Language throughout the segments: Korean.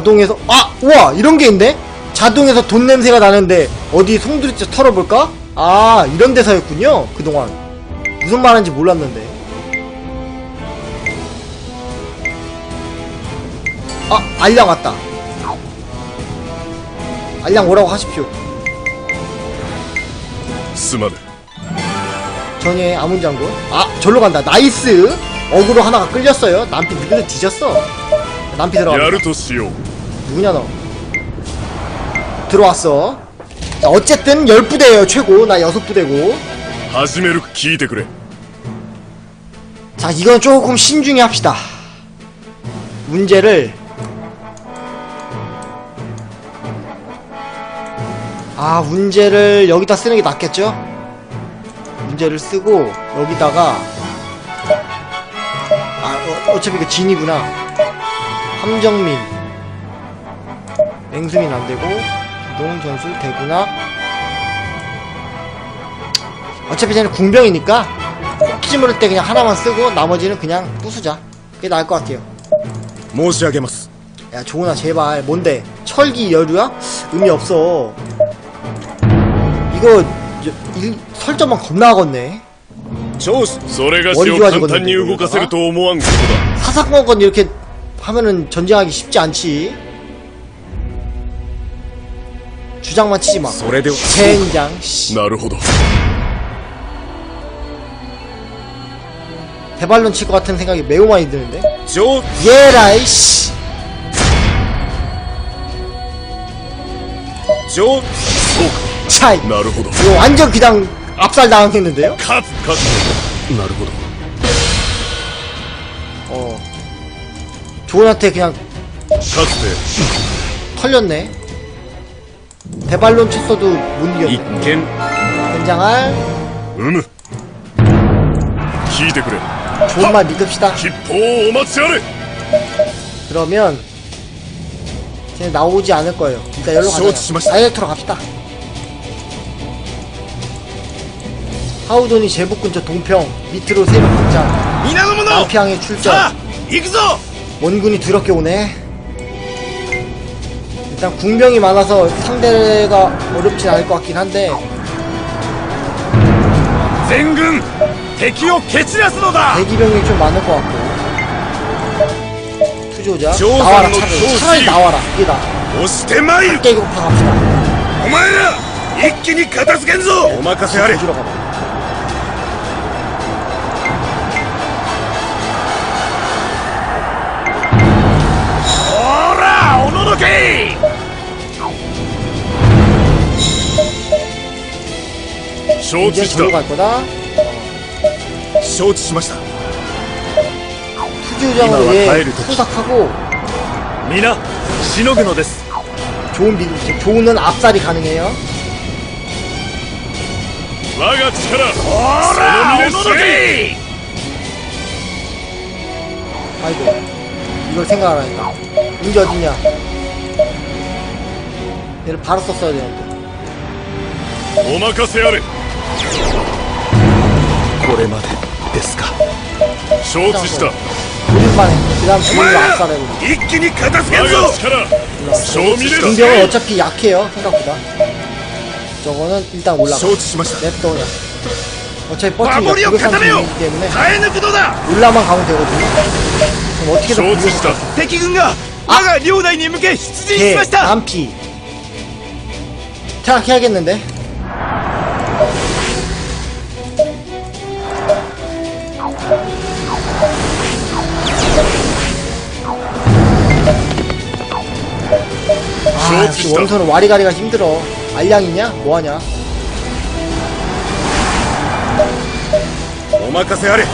자동에서 아 우와 이런 게 있네? 자동에서 돈 냄새가 나는데 어디 송두리째 털어볼까? 아 이런 대사였군요 그동안. 무슨 말하는지 몰랐는데. 아 알량 왔다. 알량 오라고 하십시오. 스마네 전에 아문장군 아 절로 간다. 나이스! 어그로 하나가 끌렸어요. 남피 믿음에 뒤졌어. 남피 들어가 야르토시오 누구냐 너 들어왔어 자, 어쨌든 10부대예요 최고 나 6부대고 始める聞いてくれ 자 이건 조금 신중히 합시다 문제를 아 문제를 여기다 쓰는 게 낫겠죠? 문제를 쓰고 여기다가 아 어, 어차피 그 진이구나 함정민 맹수민 안되고 기동 전술 대구나 어차피 쟤는 궁병이니까 혹시 모를 때 그냥 하나만 쓰고 나머지는 그냥 부수자 그게 나을 것 같아요 申し上げます 야 조은아 제발 뭔데 철기 여류야? 의미 없어 이거 여- 일, 설정만 겁나 하겠네 調子それがしを 머리 簡 좋아지거든, 単に動かせると思わんことだ 사사건건 이렇게 하면은 전쟁하기 쉽지 않지 주장만 치지 마 それでは 젠장 씨. なるほど 대발론 칠 것 같은 생각이 매우 많이 드는데 上 예라이 씨 上 차이 なるほど 이거 완전 그냥 압살 당했는데요? 勝つ勝つなるほど 어 조은한테 그냥 かつて 털렸네. 대발론 쳤어도 못 一 이겼네. 見 된장할 うむ聞いてくれ 좋은 말 믿읍시다. 吉報をお待ちあれ 그러면 쟤 나오지 않을 거예요. 일단 열로 가자.承知しました. 다이렉트로 갑시다. 하우돈이 제복 근처 동평 밑으로 세력 확장 皆の者 남피항에 출전 行くぞ 원군이 더럽게 오네. 일단 궁병이 많아서 상대가 어렵진 않을 것 같긴 한데 全軍敵を蹴散らすのだ 대기병력이 좀 많을 것 같고 투조자 조선 나와라 너 차라리 조씨. 차라리 나와라 이게 나 押してまいる 깨고 파 갑시다 お前ら一気に片付けんぞお任せあれ 조지러 가봐ほらおののけ 이제 知し 절로 た 갈 거다 承知しました 투조장으로 이마와 얘 가해를 돕기. 소삭하고 皆しのぐのです 좋은 비 좋은 압살이 가능해요 我が力ほらおののけ 아이고 이걸 생각 안 하니까 문제 어딨냐 얘를 바로 썼어야 되는데 お任せあれ これまでですか承知した 오랜만에 그 다음 お 주문로 前ら 압살해고 一気に片付けんぞ我が力賞味れ 공병은 어차피 약해요 생각보다 저거는 일단 올라가 承知しました 냅둬 그냥 어차피 버티면 守りを固めよ 230이기 때문에 耐え抜くのだ 올라만 가면 되거든요 그럼 어떻게든 承知した敵軍が我が領内に向け出陣しました 안피 퇴학해야겠는데 아 역시 좋습니다. 원소는 와리가리가 힘들어 알량 있냐? 뭐하냐? お任せあれ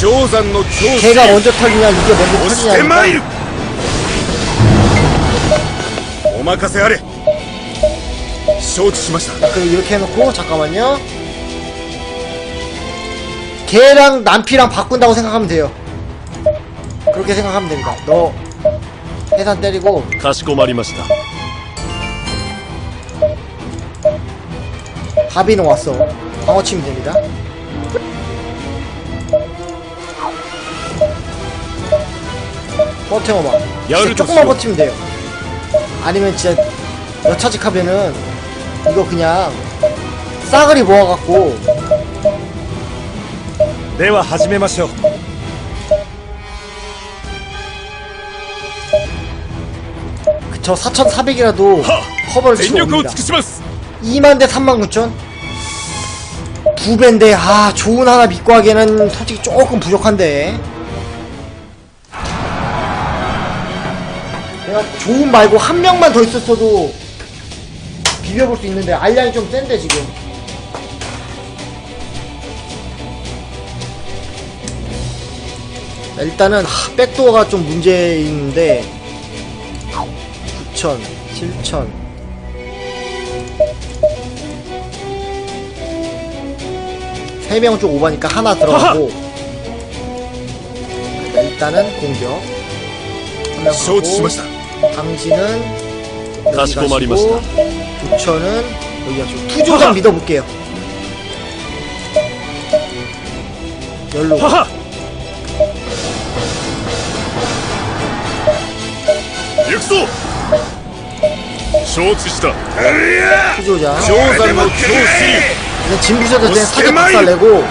長山の強 걔가 먼저 털리냐 이게 먼저 押してまい 털리냐니까 るお任せあれ承知しました 그리고 이렇게 해놓고 잠깐만요 걔랑 남피랑 바꾼다고 생각하면 돼요 그렇게 생각하면 됩니다 너 해산 때리고. 가시고말이마시다. 가비는 왔어. 방어 치면 됩니다. 버텨봐. 진짜 조금만 버티면 돼요. 아니면 진짜 여차직 하면은 이거 그냥 싸그리 모아갖고. 내와 하지메마쇼 저 4,400이라도 커버를 치고 옵니다. 2만 대 3만 9천? 두 배인데 아 좋은 하나 믿고 하기에는 솔직히 조금 부족한데. 내가 좋은 말고 한 명만 더 있었어도 비벼볼 수 있는데 알량이 좀 센데 지금. 일단은 백도어가 좀 문제인데 6천, 7천. 세명 쪽 오바니까 하나 들어가고. 그러니까 일단은 공격. 한명 가고. 감시는 여기 가시고 부처는 여기 가시고. 투조장 믿어볼게요. 열로. 육소! 承知した 투조장 氷山の強士 근데 진비서도 그냥 사격 오스테마이! 박살 내고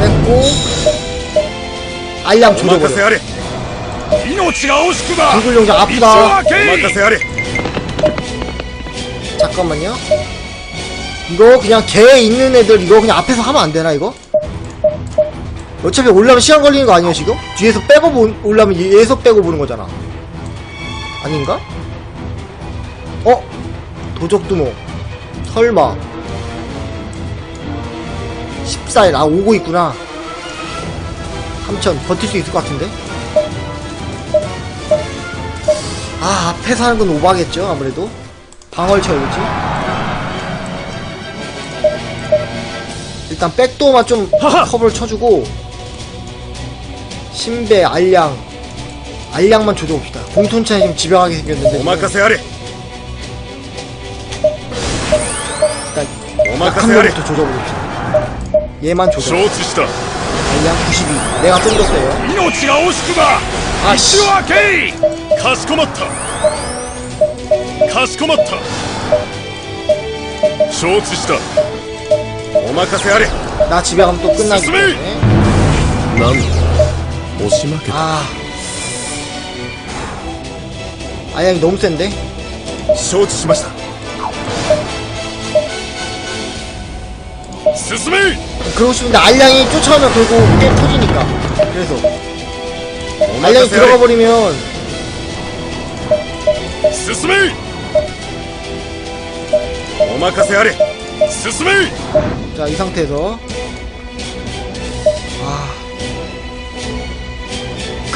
냈고 알량 お任 조져버려 せあれ命が惜しくば 둥글용장 道を 아프다 開けお任せあれ 잠깐만요. 이거 그냥 개 있는 애들 이거 그냥 앞에서 하면 안 되나 이거? 어차피 올라면 시간 걸리는 거 아니에요 지금? 뒤에서 빼고 보, 올라면 얘에서 빼고 보는 거잖아. 아닌가? 어? 도적두모. 설마. 14일 아 오고 있구나. 3천 버틸 수 있을 것 같은데? 아 앞에서 하는 건 오바겠죠 아무래도 쳐야겠지 일단 백도어만 좀! 커버를 쳐주고 신배, 알량. 알량만 조져봅시다. 공톤차에 지금 지배하게 생겼는데. 오마카세 하래. 일단 그러니까 한 명부터 조져봅시다. 얘만 조져. 알량 92. 내가 좀 더 세요. 이노치가 오시구다. 아씨. 게이. 가스코마타. 가스코마타. 조치시다. 오마카세 하래. 나 집에 가면 또 끝나기 때문에. んだ押し負け 아 알량이 너무 센데 承知しました進め 그러고 싶은데 알량이 쫓아오면 결국 게임 터지니까 그래서 お 알량이 任せあ 들어가 れ 버리면 進めお任せあれ進め 자 이 상태에서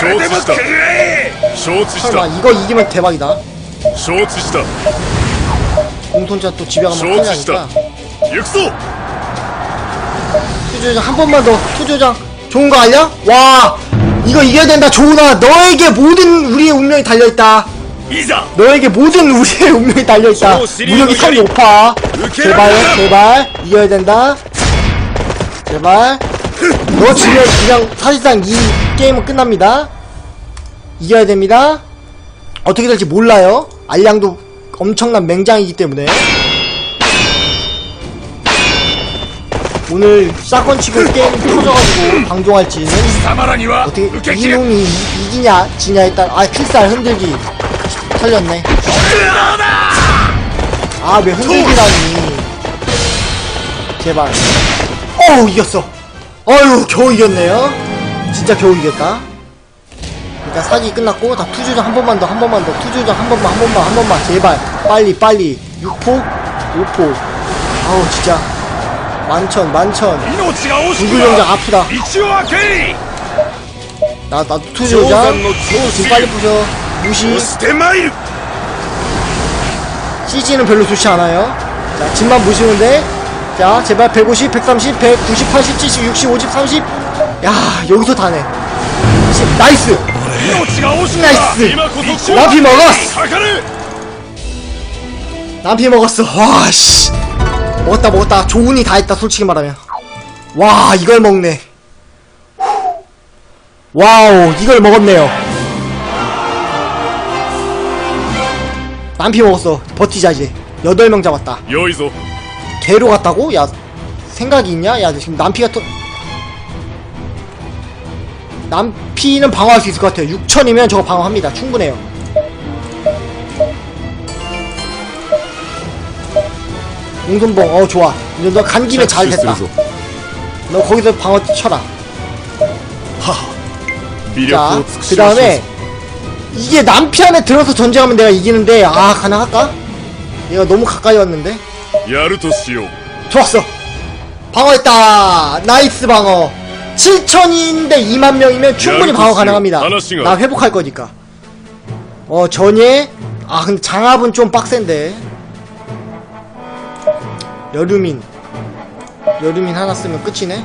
承知した承知し 설마 た 이거 이기면 대박이다 承知した 공통차 또 집에 가면 承知した 큰일나니까 行くぞ 투조장 한 번만 더 투조장 좋은 거 아니야? 와 이거 이겨야 된다 좋은아 너에게 모든 우리의 운명이 달려있다 いざ 너에게 모든 우리의 운명이 달려있다 저 시리즈 무력이 산이 이야기. 높아 이렇게 제발 해라. 제발 이겨야 된다 제발 너 지면 그냥 사실상 이 게임은 끝납니다. 이겨야 됩니다. 어떻게 될지 몰라요. 알량도 엄청난 맹장이기 때문에. 오늘 싸건치고 게임 터져가지고 방종할지는 어떻게 이놈이 이기냐 지냐에 따라 아 필살 흔들기 털렸네. 아 왜 흔들기라니. 제발. 어우 이겼어. 어유 겨우 이겼네요. 진짜 겨우 이겼다. 일단 사기 끝났고 다 투주전 한 번만 더 한 번만 더 투주전 한 번만 한 번만 한 번만. 제발 빨리 빨리. 6포? 5포. 아우 진짜. 만천 만천. 두구정장 아프다. 나, 나 투주전. 지금 빨리 부셔. 무시. CG는 별로 좋지 않아요. 자 집만 무시는데. 자 제발 150 130 190 80 70 60 50 30 야 여기서 다네. 나이스. 나이스. 나피 먹었어. 나피 먹었어. 아, 와씨. 먹었다 먹었다. 조운이 다 했다 솔직히 말하면. 와 이걸 먹네. 와우 이걸 먹었네요. 남피 먹었어. 버티자 이제. 8명 잡았다. 여이소. 개로 갔다고? 야 생각이 있냐? 야 지금 남피가 또 남피는 방어할 수 있을 것 같아요. 6천이면 저거 방어합니다. 충분해요. 웅둔봉 어 좋아. 이제 너 간 김에 잘 됐다. 너 거기서 방어 쳐라. 자그 다음에 이게 남피 안에 들어서 전쟁하면 내가 이기는데 아 가능할까? 얘가 너무 가까이 왔는데? 좋았어. 방어했다. 나이스 방어. 7천인데 2만 명이면 충분히 방어 가능합니다. 나 회복할 거니까. 어, 전예. 아, 근데 장압은 좀 빡센데. 여름인. 여름인 하나 쓰면 끝이네.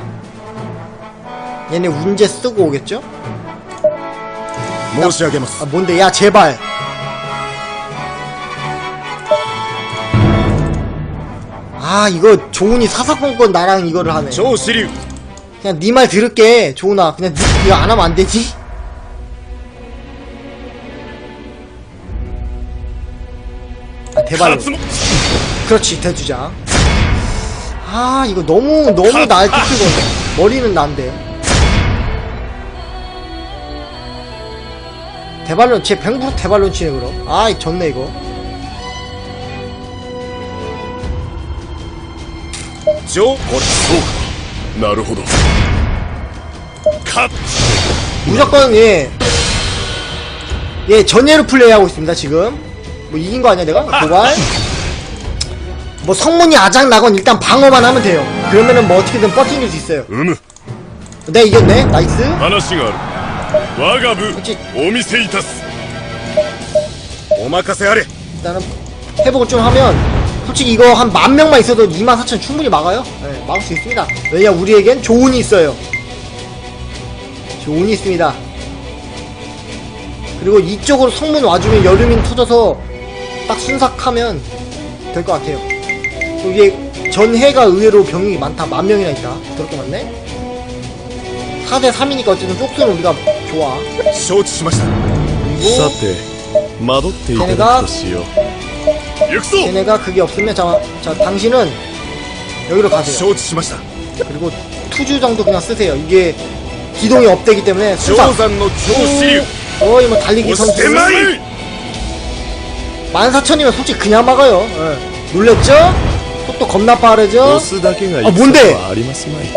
얘네 운제 쓰고 오겠죠? 나, 아, 뭔데? 야, 제발. 아, 이거 종훈이 사사건건 나랑 이거를 하네. 조스류. 그냥 네 말 들을게 조은아. 그냥 네, 이거 안 하면 안 되지? 아 대발로. 그렇지 대주장. 아 이거 너무 너무 나의 특수거 머리는 난데. 대발론 쟤 100% 대발론 치네 그럼. 아이 졌네 이거. 조, 오, 조. そうかなるほど勝っ 무조건 예. 예, 전예로 플레이하고 있습니다, 지금. 뭐 이긴 거 아니야, 내가? 도발. 뭐 성문이 아작 나건 일단 방어만 하면 돼요. 그러면은 뭐 어떻게든 버티길 수 있어요. うむ 내가 이겼네? 나이스. 話がある我が部こっちお見せいたすお任せあれ 일단은 회복을 좀 하면 솔직히 이거 한 만 명만 있어도 2만 4천 충분히 막아요. 네, 막을 수 있습니다. 왜냐 우리에겐 조운이 있어요. 조운이 있습니다. 그리고 이쪽으로 성문 와주면 여름인 터져서 딱 순삭하면 될 것 같아요. 또 이게 전해가 의외로 병력이 많다. 만 명이나 있다. 그렇게 많네? 4대 3이니까 어쨌든 쪽수는 우리가 좋아. 承知しました 그리고 て惑っていただくとしよ う行くぞ 걔네가 그게 없으면 자, 자 당신은 여기로 가세요. 承知しました 그리고 투주 정도 그냥 쓰세요. 이게 기동이 업되기 때문에 氷 수상. 山の超支流 거의 뭐 달리기 押し 선수. てまいる 14,000이면 솔직히 그냥 막아요. 예. 놀랬죠? 속도 겁나 빠르죠? すだけがあ뭔데ありますまい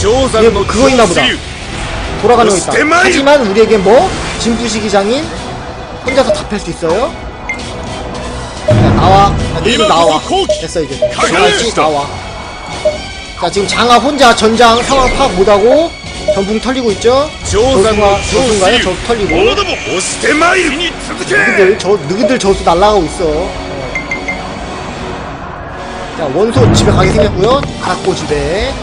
氷 얘 山 뭐 の 그거 있나 超支 보다. 流 돌아가는 거 있다. 스테마일! 하지만 우리에게 뭐? 진부시기 장인? 혼자서 다 팰 수 있어요? 나와. 아, 니도 나와. 됐어 이제. 알지 나와. 자 지금 장아 혼자 전장 상황 파악 못하고 전풍 털리고 있죠? 조수가 조수가요? 저 털리고. 느그들 저 느그들 저수 날라가고 있어. 자 원소 집에 가게 생겼고요. 가락고 집에.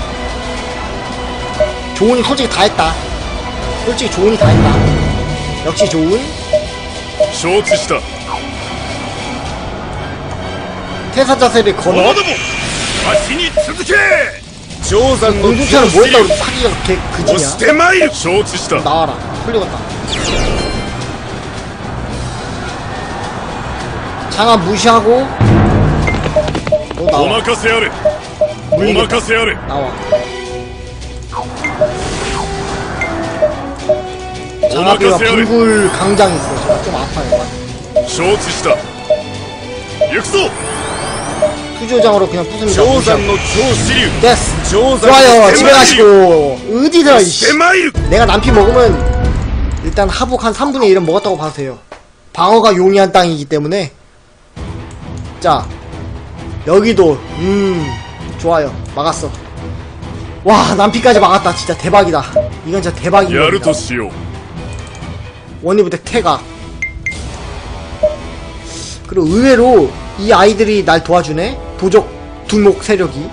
조은이 솔직히 다 했다. 솔직히 조은이 다 했다. 역시 조은. 쇼츠시다. 태사 자세를 者 걸어. ども足に続け氷山の超 공중차는 支 뭐했다고 流 사기가 개 押し 그지냐? てまいる承知した 나와라. 털리겠다. 장아 무시하고. 너 お 나와. 任せあれお 물리겠다. 任せあれ 나와. お 장아비가 任せあれ 빙굴 강장이 있어. 저거 좀 아파요. 承知した行くぞ 수조장으로 그냥 부숩니다. 부숩. 좋아요. 집에 가시고. 어디다 이씨. 내가 남피 먹으면 일단 하복 한 3분의 1은 먹었다고 봐도 돼요. 방어가 용이한 땅이기 때문에. 자. 여기도 음 좋아요. 막았어. 와 남피까지 막았다. 진짜 대박이다. 이건 진짜 대박이다. 원이부터 태가. 그리고 의외로 이 아이들이 날 도와주네. 도적 두목 세력이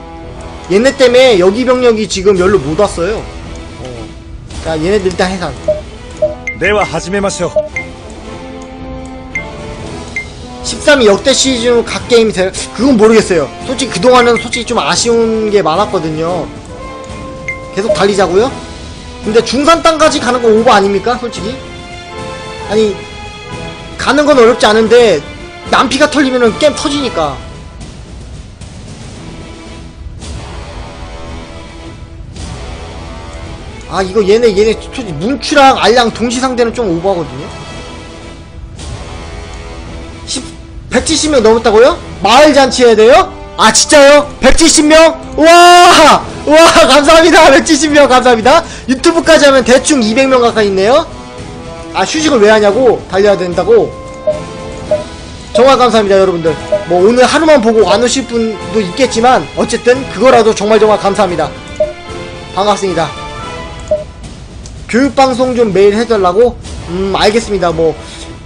얘네 때문에 여기 병력이 지금 열로 못 왔어요 어. 자 얘네들 일단 해산 では始めましょう 13위 역대 시즌 각 게임 세 그건 모르겠어요. 솔직히 그동안은 솔직히 좀 아쉬운 게 많았거든요. 계속 달리자고요? 근데 중산 땅까지 가는 건 오버 아닙니까? 솔직히? 아니 가는 건 어렵지 않은데 남피가 털리면은 게임 터지니까. 아 이거 얘네 얘네 솔직히 문추랑 알랑 동시 상대는 좀 오버하거든요. 10, 170명 넘었다고요? 마을 잔치 해야 돼요? 아 진짜요? 170명? 와! 와 감사합니다 170명 감사합니다 유튜브까지 하면 대충 200명 가까이 있네요 아 휴식을 왜 하냐고 달려야 된다고 정말 감사합니다 여러분들 뭐 오늘 하루만 보고 안 오실 분도 있겠지만 어쨌든 그거라도 정말 정말 감사합니다 반갑습니다 교육방송 좀 매일 해달라고? 음 알겠습니다. 뭐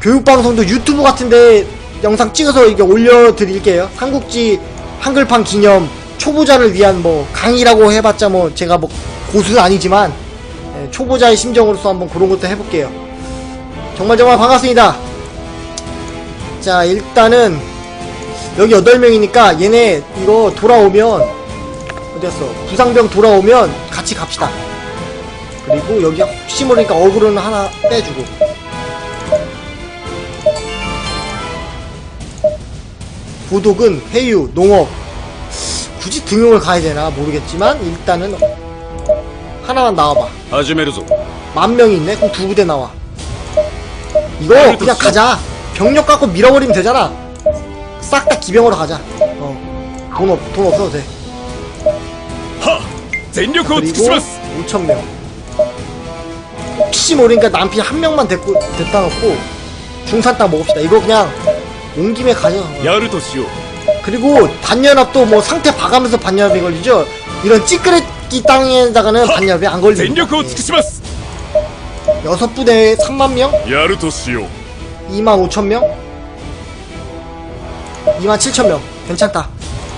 교육방송도 유튜브 같은데 영상 찍어서 이게 올려드릴게요. 삼국지 한글판 기념 초보자를 위한 뭐 강의라고 해봤자 뭐 제가 뭐 고수는 아니지만 예, 초보자의 심정으로서 한번 그런 것도 해볼게요. 정말 정말 반갑습니다. 자 일단은 여기 8명이니까 얘네 이거 돌아오면 어디였어? 부상병 돌아오면 같이 갑시다 그리고 여기 혹시 모르니까 어그로는 하나 빼주고. 부독은 해유, 농업. 굳이 등용을 가야 되나 모르겠지만 일단은 하나만 나와봐. 아즈메르소. 만 명이 있네? 그럼 두 부대 나와. 이거 그냥 가자. 병력 갖고 밀어버리면 되잖아. 싹 다 기병으로 가자. 어. 돈, 없, 돈 없어도 돼. 하! 전력으로 5천명. 혹시 모르니까 남피 한 명만 데리고 데다 놓고 중산 땅 먹읍시다 이거 그냥 온 김에 가자 やるとしよう 그리고 반연합도 뭐 상태 봐가면서 반연합이 걸리죠 이런 찌끄레기 땅에다가는 반연합이 안 全 걸립니다 力を尽くします 여섯 부대에 3만 명? やるとしよう 2만 5천 명? 2만 7천 명 괜찮다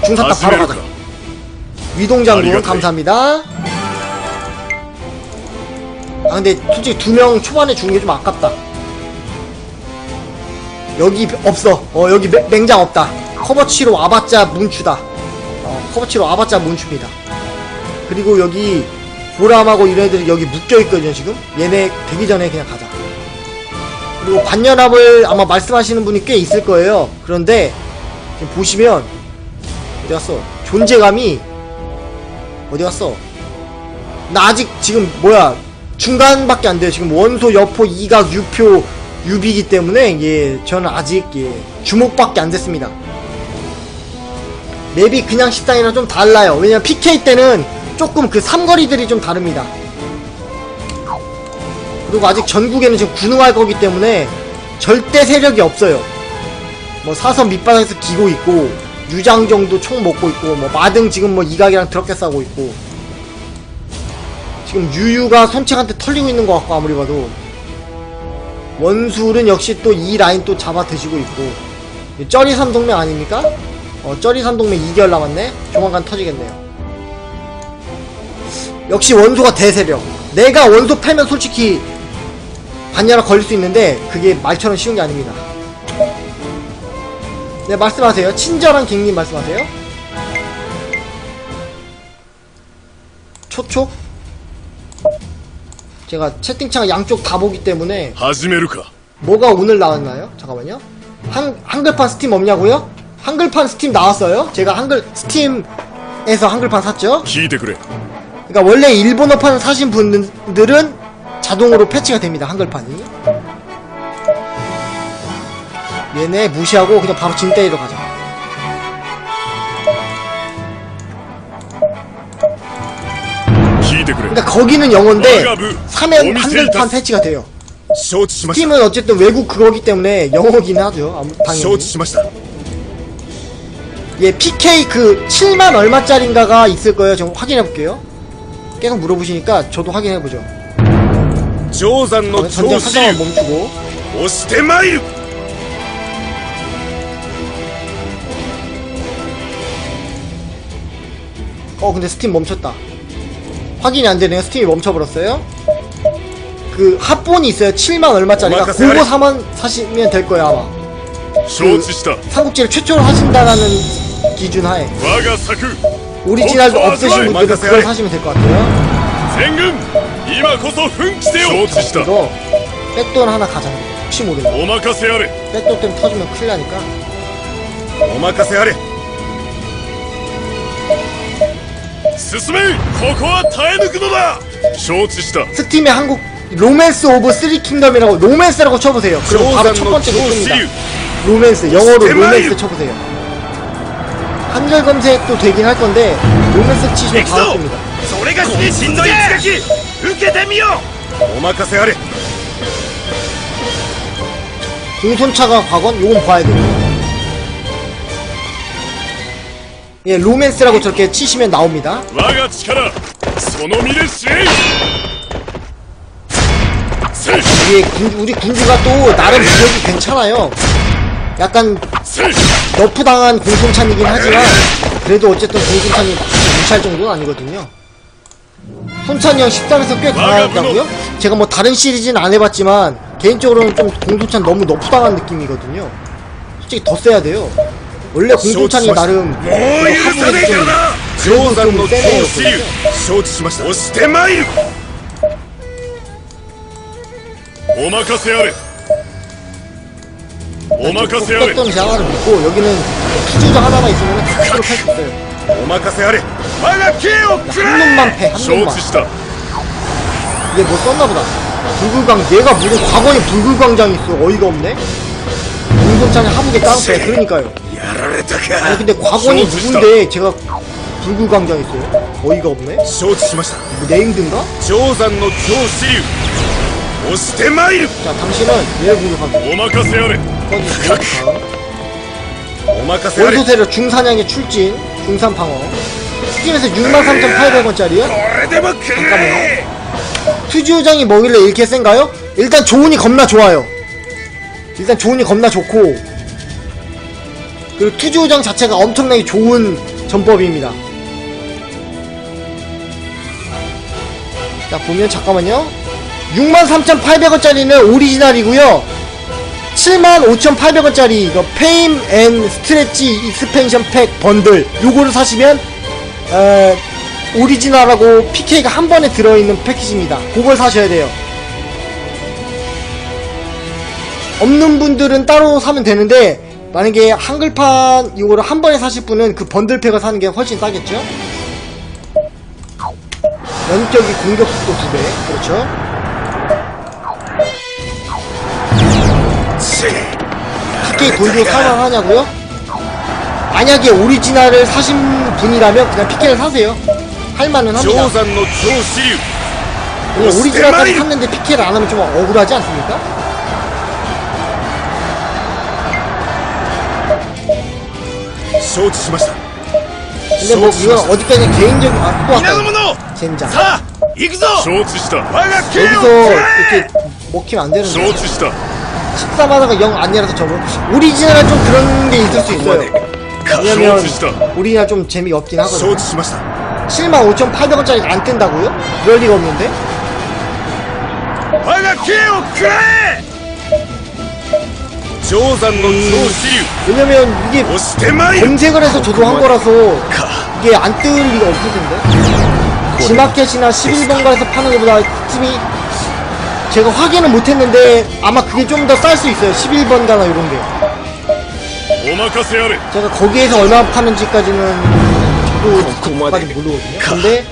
중산 땅 始め 바로 る 가자 か 위동장군 아리가토. 감사합니다 아 근데 솔직히 두 명 초반에 주는 게좀 아깝다. 여기 없어. 어 여기 맹- 맹장 없다. 커버치로 와봤자 문추다. 어 커버치로 와봤자 문추입니다. 그리고 여기 보람하고 이런 애들이 여기 묶여있거든요 지금. 얘네 되기 전에 그냥 가자. 그리고 반연합을 아마 말씀하시는 분이 꽤 있을 거예요. 그런데 지금 보시면 어디 갔어? 존재감이 어디 갔어? 나 아직 지금 뭐야 중간밖에 안 돼요. 지금 원소, 여포, 이각, 유표, 유비기 때문에 예 저는 아직 예 주목밖에 안 됐습니다. 맵이 그냥 식당이랑 좀 달라요. 왜냐면 PK 때는 조금 그 삼거리들이 좀 다릅니다. 그리고 아직 전국에는 지금 군웅할 거기 때문에 절대 세력이 없어요. 뭐 사선 밑바닥에서 기고 있고 유장정도 총 먹고 있고 뭐 마등 지금 뭐 이각이랑 드럽게 싸고 있고 지금 유유가 손책한테 털리고 있는 것 같고 아무리 봐도. 원술은 역시 또 이 라인 또 잡아 드시고 있고. 이 쩌리산 동맹 아닙니까? 어 쩌리산 동맹 2개월 남았네? 조만간 터지겠네요. 역시 원소가 대세력. 내가 원소 패면 솔직히 반야라 걸릴 수 있는데 그게 말처럼 쉬운 게 아닙니다. 네 말씀하세요. 친절한 갱님 말씀하세요. 초촉 제가 채팅창 양쪽 다 보기 때문에 始めるか 뭐가 오늘 나왔나요? 잠깐만요 한, 한글판 스팀 없냐고요? 한글판 스팀 나왔어요? 제가 한글 스팀에서 한글판 샀죠? 聞いてくれ 그러니까 원래 일본어판 사신 분들은 자동으로 패치가 됩니다 한글판이 얘네 무시하고 그냥 바로 진 때리러 가자 그러니까 거기는 영어인데 3엔 한글판 패치가 돼요. 스팀은 어쨌든 외국 그거기 때문에 영어긴 하죠. 아무 당연히. 예, PK 그 7만 얼마짜린가가 있을 거예요. 좀 확인해 볼게요. 계속 물어보시니까 저도 확인해 보죠. 전쟁 어, 사정을 멈추고. 어, 근데 스팀 멈췄다. 확인이 안 되네요. 스팀이 멈춰버렸어요. 그 핫본이 있어요. 7만 얼마짜리가 그거 사만 사시면 될 거예요 아마. 그 삼국지를 최초로 하신다라는 기준 하에. 오리지널도 어, 없으신 분들은 그걸 사시면 될 것 같아요. 생금 이마 고소 흥치세요. 그래서 백돈 하나 가자. 혹시 모르고. 오마카세 하래. 백돈 때문에 터지면 큰일 나니까. 오마카세 하래. 進めここは耐え抜くのだ承知した 스팀의 한국 로맨스 오브 쓰리 킹덤이라고 로맨스라고 쳐보세요 그럼 바로 첫 定山の 번째 長 게 子 뜹니다 竜 로맨스 영어로 스테마일! 로맨스 쳐보세요 한글 검색도 되긴 할 건데 로맨스 치시면 行く 바로 ぞ 뜹니다 それがしにしんどい一撃受けてみよお任せあれ 공손차가 과건 요건 봐야 돼요 예, 로맨스라고 저렇게 치시면 나옵니다. 우리 군주, 우리 군주가 또 나름 무력이 괜찮아요. 약간 너프 당한 공손찬이긴 하지만 그래도 어쨌든 공손찬이 무시할 정도는 아니거든요. 손찬이 형 식당에서 꽤 강하다고요? 제가 뭐 다른 시리즈는 안 해봤지만 개인적으로는 좀 공손찬 너무 너프 당한 느낌이거든요. 솔직히 더 세야 돼요. 원래 공손찬이 나름 もう許さねえからな定山の長子竜承知しました押してまいるお任せあれお任せあれ 뺐던 제 하나를 믿고 여기는 투주자 하나가 있으면 다 투주로 팔 수 있어요. お任せあれ我が刑を食 한 ら 놈만 패, 한 承 놈만. 知した 얘 뭐 썼나 보다. 불굴광, 얘가 무슨 과거에 불굴광장이 있어. 어이가 없네? 공손찬이 하부게 깡패. 그러니까요. やられた 아니 か 근데 과거니 누군데 제가 불굴광장 있어요? 어이가 없네? 承知しました 뭐 네임드인가? 定山の長子竜押してまいる 자 당신은 얘를 공격하고 お任せあれ 꺼지고 다음 お任せあれこ 원소세력 중사냥의 출진 중산방어 스팀에서 63,800원짜리요? れでも食らえ 투주장이 뭐길래 이렇게 센가요? 일단 조운이 겁나 좋아요 일단 조운이 겁나 좋고 그리고 투주장 자체가 엄청나게 좋은 전법입니다 자 보면 잠깐만요 63,800원짜리는 오리지널이고요 75,800원짜리 이거 페임 앤 스트레치 익스펜션 팩 번들 요거를 사시면 어, 오리지널하고 PK가 한 번에 들어있는 패키지입니다. 그걸 사셔야 돼요. 없는 분들은 따로 사면 되는데 만약에 한글판 이거를 한 번에 사실 분은 그 번들팩을 사는 게 훨씬 싸겠죠? 연격이 공격 속도 2배 그렇죠? PK 돌리고 살만하냐고요? 만약에 오리지널을 사신 분이라면 그냥 피켓을 사세요 할만은 합니다 오리지널까지 샀는데 피켓을 안하면 좀 억울하지 않습니까? 承知しました 근데 뭐 이건 어디까지 개인적인 아, 또 う皆の 아까 者 젠장 さあ行くぞ承知した我が刑を 여기서 食らえ 이렇게 먹히면 안 되는데 承知した 13하다가 영 아니라서 저거 오리지널은 좀 그런 게 있을 수 있어요 왜냐면 承知した 오리지널 좀 재미가 없긴 承 하거든요 知しました 75,800원짜리가 안 뜬다고요? 그럴 리가 없는데 我が刑を食らえ定山の長子竜 왜냐면 이게 검색을 해서 저도 한 거라서 이게 안 뜰 리가 없을 텐데? 지마켓이나 11번가에서 파는 것보다 팀이 제가 확인을 못했는데 아마 그게 좀 더 쌀 수 있어요. 11번가나 이런 게. 제가 거기에서 얼마 파는지까지는 저도 아직 모르거든요. 근데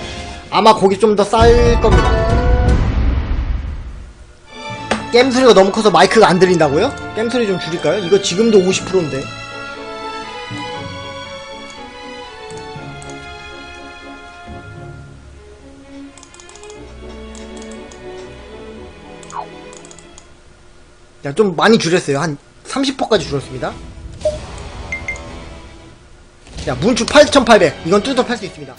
아마 거기 좀 더 쌀 겁니다. 게임 소리가 너무 커서 마이크가 안 들린다고요? 게임 소리 좀 줄일까요? 이거 지금도 50%인데 야, 좀 많이 줄였어요. 한 30%까지 줄였습니다. 야, 문추 8,800. 이건 뜯어 팔 수 있습니다.